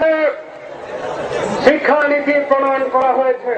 বাংলাদেশে শিক্ষানীতি প্রণয়ন করা হয়েছে।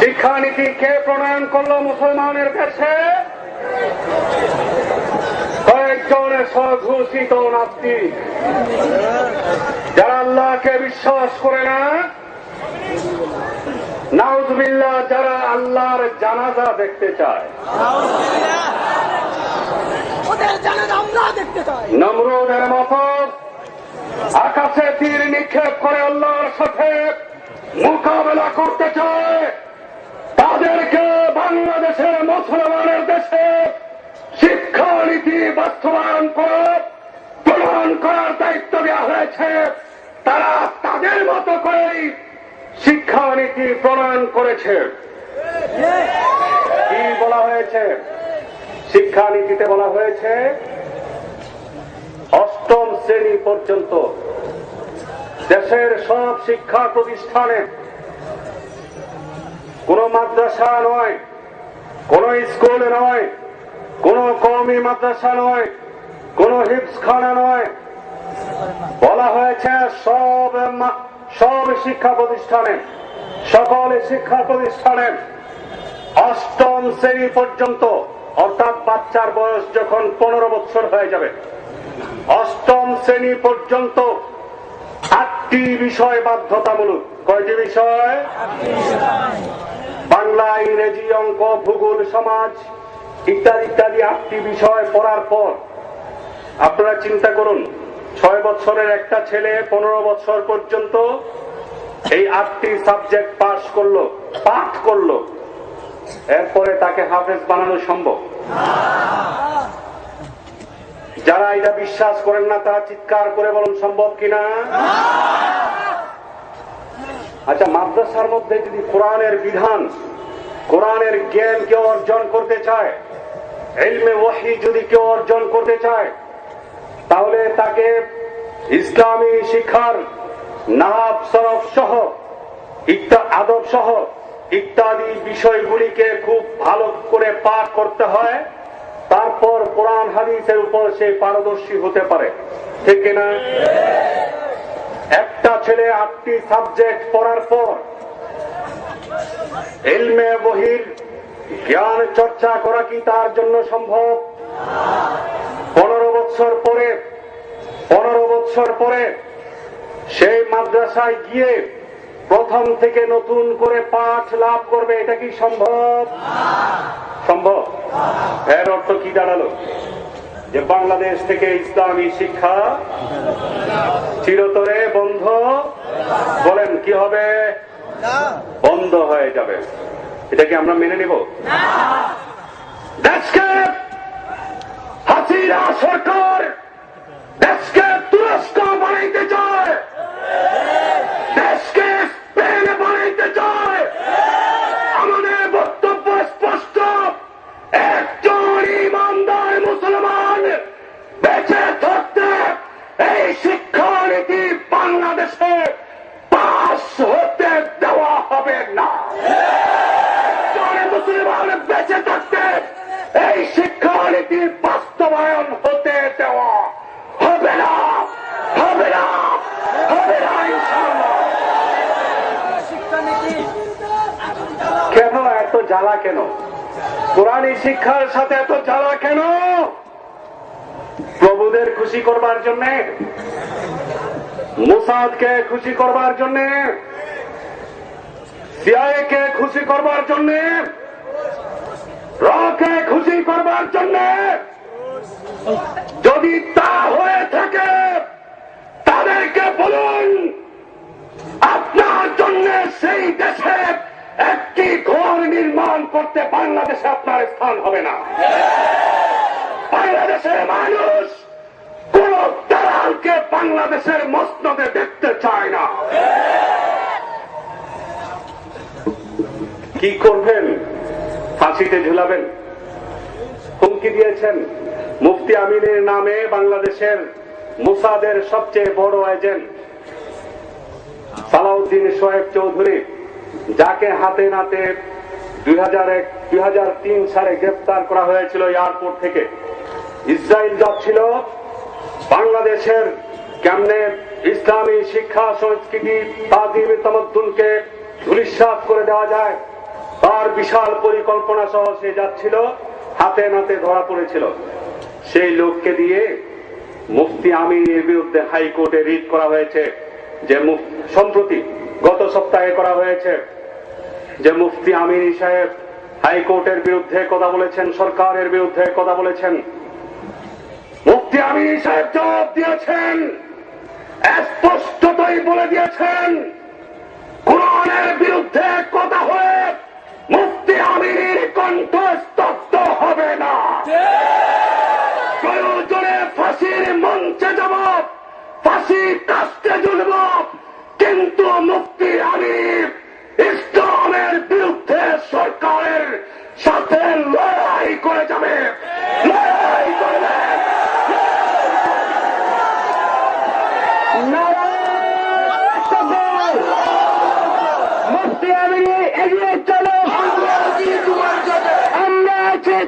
শিক্ষানীতি কে প্রণয়ন করল মুসলমানের কাছে? কয়েকজন স্বঘোষিত নাস্তিক। যারা আল্লাহকে বিশ্বাস করে না নাউজবিল্লাহ যারা আল্লাহর জানাজা দেখতে চায়। ওদের জানান আমরা দেখতে চাই। নমরুদের মতো আকাশে তীর নিক্ষেপ করে আল্লাহর সাথে মোকাবেলা করতে চায়। তাদেরকে বাংলাদেশের মুসলমানের দেশে শিক্ষানীতি বাস্তবায়ন করে, প্রমাণ করার দায়িত্ব দেওয়া হয়েছে। তারা তাদের মতো করেই শিক্ষানীতি প্রণয়ন করেছে। কি বলা হয়েছে? শিক্ষানীতিতে বলা হয়েছে শ্রেণি পর্যন্ত দেশের সব শিক্ষা প্রতিষ্ঠানে কোন মাদ্রাসা নয়, কোন স্কুল নয়, কোন কওমি মাদ্রাসা নয়, কোন হিপসখানা নয়। বলা হয়েছে সব সব শিক্ষা প্রতিষ্ঠানে, সকল শিক্ষা প্রতিষ্ঠানে অষ্টম শ্রেণি পর্যন্ত, অর্থাৎ বাচ্চার বয়স যখন পনেরো বছর হয়ে যাবে অষ্টম শ্রেণি পর্যন্ত আটটি বিষয় বাধ্যতামূলক। কয়টি বিষয়? বাংলা, ইংরেজি, অঙ্ক, ভূগোল, সমাজ ইত্যাদি ইত্যাদি আটটি বিষয় পড়ার পর আপনারা চিন্তা করুন, ছয় বছরের একটা ছেলে পনেরো বছর পর্যন্ত এই আটটি সাবজেক্ট পাশ করল, পাঠ করল। এরপরে তাকে হাফেজ বানানো সম্ভব। যারা এটা বিশ্বাস করেন না, তারা চিৎকার করে বলুন, সম্ভব কিনা? আচ্ছা মাদ্রাসার মধ্যে যদি কোরআনের বিধান, কোরআনের জ্ঞান কেউ অর্জন করতে চায় এলমে ওয়াহি যদি কেউ অর্জন করতে চায়, তাহলে তাকে ইসলামী শিক্ষার নাহাব, সরফ সহ আদব সহ ইত্যাদি বিষয়গুলিকে খুব ভালো করে পাঠ করতে হয়। তারপর কোরআন হাদিসের উপর সে পারদর্শী হতে পারে। ঠিক কিনা? একটা ছেলে আটটি সাবজেক্ট পড়ার পর এলমে বহির, জ্ঞান চর্চা করা কি তার জন্য সম্ভব? পনেরো বছর পরে, পনেরো বছর পরে সেই মাদ্রাসায় গিয়ে প্রথম থেকে নতুন করে পাঠ লাভ করবে, এটা কি সম্ভব? সম্ভব? এর অর্থ কি দাঁড়াল? যে বাংলাদেশ থেকে ইসলামী শিক্ষা চিরতরে বন্ধ বলেন, কি হবে? বন্ধ হয়ে যাবে। এটা কি আমরা মেনে নিব? সরকার দেশকে তুরস্ক বানাইতে চায়। দেশকে জ্বালা কেন? কোরআনী শিক্ষার সাথে এত জ্বালা কেন? প্রভুদের খুশি করবার জন্য? মুসাদকে খুশি করবার জন্য? সিআইএ খুশি করবার জন্য? রকে খুশি করবার জন্য? যদি তা হয়ে থাকে, তাদেরকে বলুন, আপনার জন্য সেই দেশে একটি ঘর নির্মাণ করতে বাংলাদেশে আপনার স্থান হবে না। বাংলাদেশের মানুষ কোন দালালকে বাংলাদেশের মসনদে দেখতে চায় না। কি করবেন? ফাঁসিতে ঝুলাবেন? হুমকি দিয়েছেন? মুফতি আমিনের নামে বাংলাদেশের মুসাদের সবচেয়ে বড় এজেন্ট সালাউদ্দিন সোহেব চৌধুরী। যাকে হাতে নাতে দুই সালে গ্রেপ্তার করা হয়েছিল এয়ারপোর্ট থেকে। ইসরায়েল যাচ্ছিল বাংলাদেশের কেমনে ইসলামী শিক্ষা, সংস্কৃতি, তাজিম, তামদ্দুনকে ধুলিস্বাদ করে দেওয়া যায়, তার বিশাল পরিকল্পনা সহ সে যাচ্ছিল, হাতে নাতে ধরা পড়েছিল। সেই লোককে দিয়ে মুফতি আমিনের বিরুদ্ধে হাইকোর্টে রিট করা হয়েছে, যে সম্প্রতি গত সপ্তাহে করা হয়েছে যে মুফতি আমিনী সাহেব হাইকোর্টের বিরুদ্ধে কথা বলেছেন, সরকারের বিরুদ্ধে কথা বলেছেন। মুফতি আমিনী সাহেব জবাব দিয়েছেন, স্পষ্টতই বলে দিয়েছেন, কোরআনের বিরুদ্ধে কথা হয়ে মুফতি আমিনীর কণ্ঠ স্তব্ধ হবে না। প্রয়োজনে ফাঁসির মঞ্চে যাব ফাঁসি কাস্তে ঝুলব কিন্তু মুক্তি আমি ইসলামের বিরুদ্ধে সরকারের সাথে লড়াই করে যাবে। লড়াই করবে মুক্তি আমি এগিয়ে চলো। আমরা আছি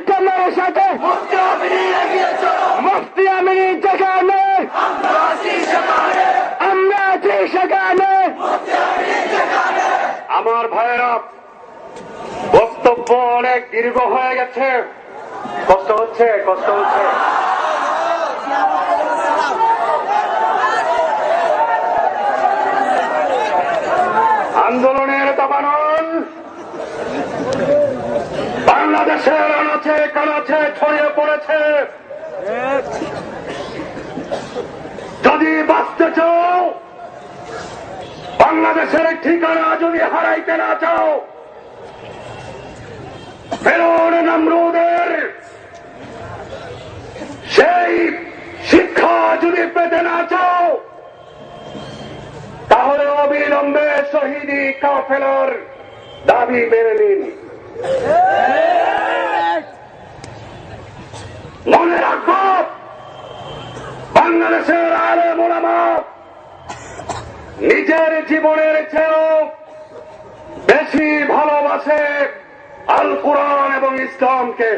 তোমার সাথে। মুক্তি আমি এগিয়ে চলো। মুক্তি আমি যেখানে আমরা আছি সেখানে আমরা আছি আমার ভাইয়েরা, বক্তব্য অনেক দীর্ঘ হয়ে গেছে। কষ্ট হচ্ছে কষ্ট হচ্ছে। আন্দোলনের দাবানল। বাংলাদেশের আনাচে কানাচে ছড়িয়ে পড়েছে যদি বাঁচতে চাও বাংলাদেশের ঠিকানা যদি হারাইতে না চাও, ফেরোন নামরুদের সেই শিক্ষা যদি পেতে না চাও, তাহলে অবিলম্বে শহীদি কাফেলার দাবি মেনে নিন। মনে রাখব, বাংলাদেশের আলে মোলামা নিজের জীবনের চেয়েও বেশি ভালোবাসে আল কোরআন এবং ইসলামকে।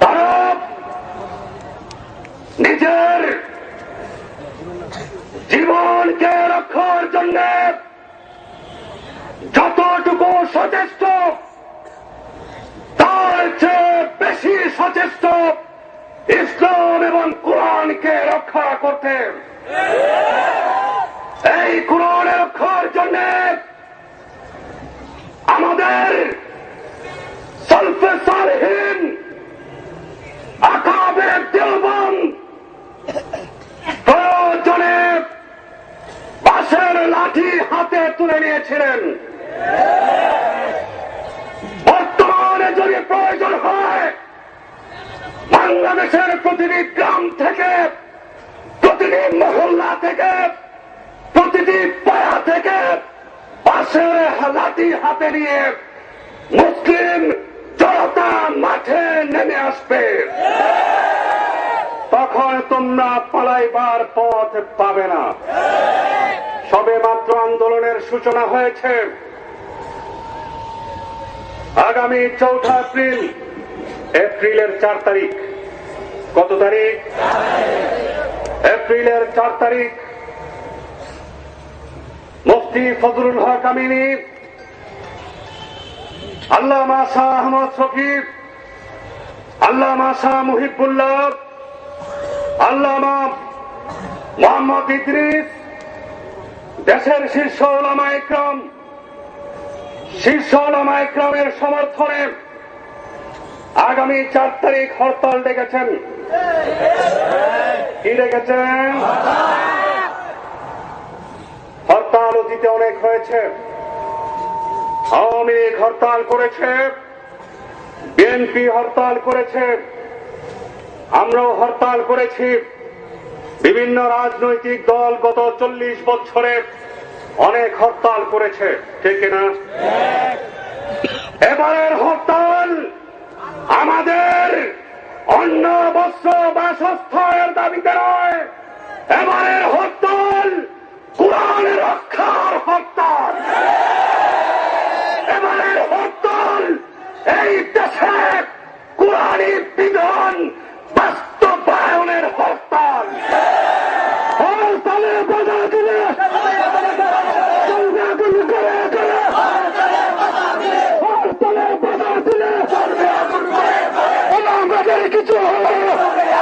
তারা নিজের জীবনকে রক্ষার জন্য যতটুকু সচেষ্ট, তার চেয়ে বেশি সচেষ্ট ইসলাম এবং কোরআনকে রক্ষা করতে। এই কোরআন রক্ষার জন্য আমাদের দেওবন্দ প্রয়োজনে বাঁশের লাঠি হাতে তুলে নিয়েছিলেন। বর্তমানে যদি প্রয়োজন হয়, বাংলাদেশের প্রতিটি গ্রাম থেকে প্রতিটি মহল্লা থেকে, প্রতিটি পাড়া থেকে বাঁশের লাঠি হাতে নিয়ে মুসলিম জনতা মাঠে নেমে আসবে। তখন তোমরা পালাইবার পথ পাবে না। সবে মাত্র আন্দোলনের সূচনা হয়েছে। আগামী চৌঠা এপ্রিল, এপ্রিলের চার তারিখ। কত তারিখ? এপ্রিলের চার তারিখ, মুফতি ফজলুল হক আমিনী, আল্লামা শাহ আহমদ শফিক, আল্লামা শাহ মুহিবুল্লাহ, আল্লামা মোহাম্মদ ইদ্রিস, দেশের শীর্ষ ওলামা শীর্ষ ওলামা সমর্থনে আগামী চার তারিখ হরতাল ডেকেছেন। কি হরতাল অতীতে অনেক হয়েছে। আওয়ামী লীগ হরতাল করেছে। বিএনপি হরতাল করেছে। আমরাও হরতাল করেছি। বিভিন্ন রাজনৈতিক দল গত চল্লিশ বছরে অনেক হরতাল করেছে। ঠিক না এবারের হরতাল আমাদের অন্য বস্ত্র বাসস্থানের দাবিতে নয়। এবারের হরতাল কোরআন রক্ষার হরতাল। এবারের হরতাল এই দেশে